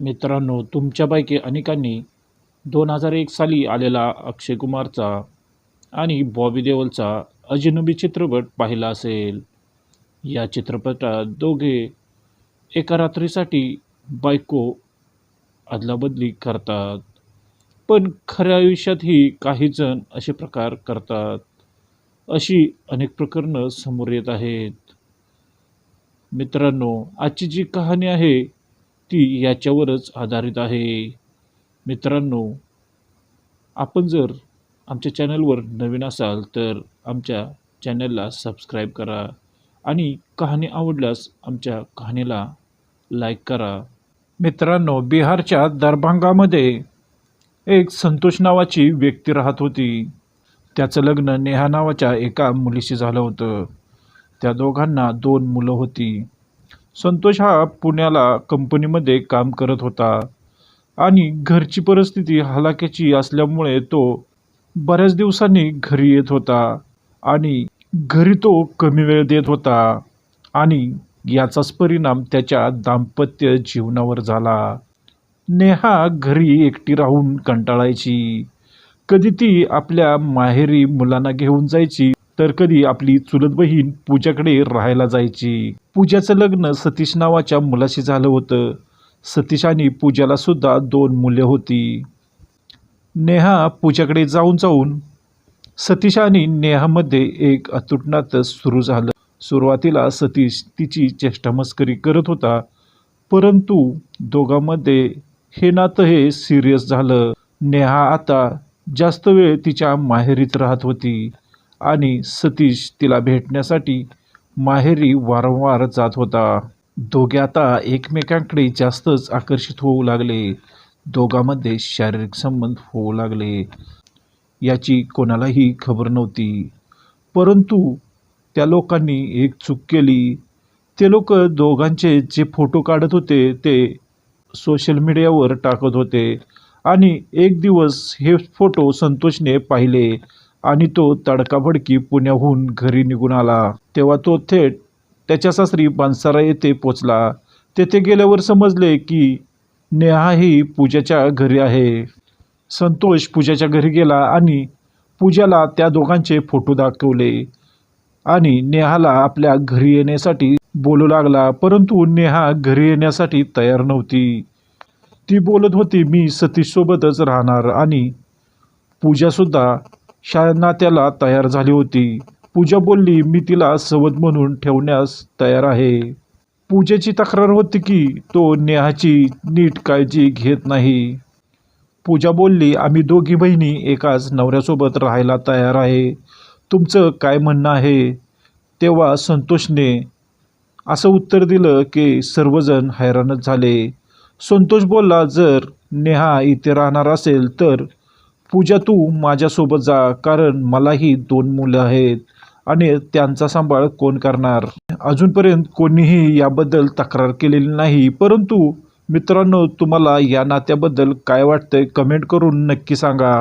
मित्रांनो तुमच्यापैकी अनेकांनी दोन हजार एक साली आलेला अक्षय कुमारचा आणि बॉबी देवलचा अजिनबी चित्रपट पाहिला असेल. या चित्रपटात दोघे एका रात्रीसाठी बायको अदलाबदली करतात. पण खऱ्या आयुष्यातही काही जण असे प्रकार करतात अशी अनेक प्रकरणं समोर येत आहेत. मित्रांनो आजची जी कहाणी आहे ती याच्यावरच आधारित आहे. मित्रांनो आपण जर आमच्या चॅनलवर नवीन असाल तर आमच्या चॅनलला सबस्क्राईब करा आणि कहाणी आवडल्यास आमच्या कहाणीला लाईक करा. मित्रांनो बिहारच्या दरभंगामध्ये एक संतोष नावाची व्यक्ती राहत होती. त्याचं लग्न नेहा नावाच्या एका मुलीशी झालं होतं. त्या दोघांना दोन मुलं होती. संतोष हा पुण्याला कंपनीमध्ये काम करत होता. आणि घरची परिस्थिती हलाक्याची असल्यामुळे तो बऱ्याच दिवसांनी घरी येत होता. आणि घरी तो कमी वेळ देत होता. आणि याचाच परिणाम त्याच्या दाम्पत्य जीवनावर झाला. नेहा घरी एकटी राहून कंटाळायची. कधी ती आपल्या माहेरी मुलांना घेऊन जायची. तर कधी आपली चुलत बहीण पूजाकडे राहायला जायची. पूजाचं लग्न सतीश नावाच्या मुलाशी झालं होतं. सतीश आणि पूजाला सुद्धा दोन मुले होती. नेहा पूजाकडे जाऊन जाऊन सतीश आणि नेहामध्ये एक अतूट नातं सुरू झालं. सुरुवातीला सतीश तिची चेष्टामस्करी करत होता परंतु दोघांमध्ये हे नातं हे सिरियस झालं. नेहा आता जास्त वेळ तिच्या माहेरीत राहत होती. आणि सतीश तिला भेटण्यासाठी माहेरी वारंवार जात होता. दोघे आता एकमेकांकडे जास्तच आकर्षित होऊ लागले. दोघांमध्ये शारीरिक संबंध होऊ लागले. याची कोणालाही खबर नव्हती. परंतु त्या लोकांनी एक चूक केली. ते लोक दोघांचे जे फोटो काढत होते ते सोशल मीडियावर टाकत होते. आणि एक दिवस हे फोटो संतोषने पाहिले. आणि तो तडकाफडकी पुण्याहून घरी निघून आला. तेव्हा तो थेट त्याच्या सासरी बांसारा येथे पोचला. तेथे गेल्यावर समजले की नेहा ही पूजाच्या घरी आहे. संतोष पूजाच्या घरी गेला आणि पूजाला त्या दोघांचे फोटो दाखवले आणि नेहाला आपल्या घरी येण्यासाठी बोलू लागला परंतु नेहा घरी येण्यासाठी तयार नव्हती. ती बोलत होती मी सतीशसोबतच राहणार आणि पूजासुद्धा शाळांना नात्याला तयार झाली होती. पूजा बोलली मी तिला सवद म्हणून ठेवण्यास तयार आहे. पूजेची तक्रार होती की तो नेहाची नीट काळजी घेत नाही. पूजा बोलली आम्ही दोघी बहिणी एकाच नवऱ्यासोबत राहायला तयार आहे. तुमचं काय म्हणणं आहे? तेव्हा संतोषने असं उत्तर दिलं की सर्वजण हैराणच झाले. संतोष बोलला जर नेहा इथे राहणार असेल तर पूजा तू माझ्यासोबत जा कारण मलाही दोन मुलं आहेत आणि त्यांचा सांभाळ कोण करणार? अजूनपर्यंत कोणीही याबद्दल तक्रार केलेली नाही. परंतु मित्रांनो तुम्हाला या नात्याबद्दल काय वाटतंय कमेंट करून नक्की सांगा.